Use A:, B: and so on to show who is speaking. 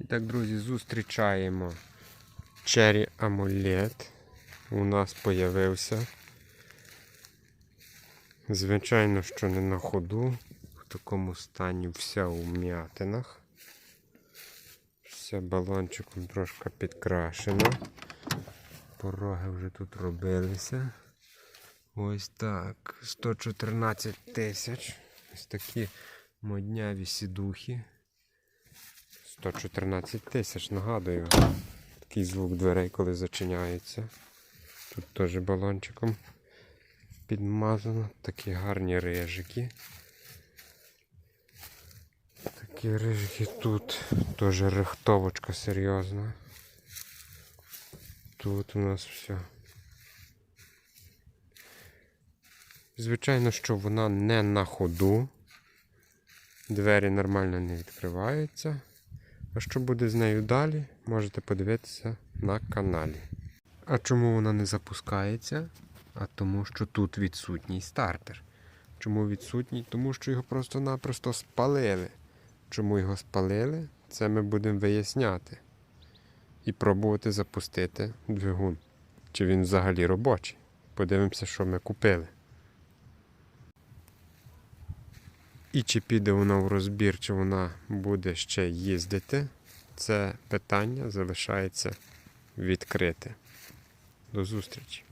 A: І так, друзі, зустрічаємо Cherry Амулет. У нас появився. Звичайно, що не на ходу. В такому стані вся у м'ятинах. Все балончиком трошки підкрашено. Пороги вже тут робилися. Ось так. 114 тисяч. Ось такі модняві сідухи. 114 тисяч, нагадую. Такий звук дверей, коли зачиняються. Тут теж балончиком підмазано. Такі гарні рижики. Такі рижики тут. Теж рихтовочка серйозна. Тут у нас все. Звичайно, що вона не на ходу. Двері нормально не відкриваються. А що буде з нею далі, можете подивитися на каналі. А чому вона не запускається? А тому, що тут відсутній стартер. Чому відсутній? Тому що його просто-напросто спалили. Чому його спалили? Це ми будемо виясняти. І пробувати запустити двигун. Чи він взагалі робочий. Подивимося, що ми купили. І чи піде вона в розбір, чи вона буде ще їздити, це питання залишається відкрите. До зустрічі!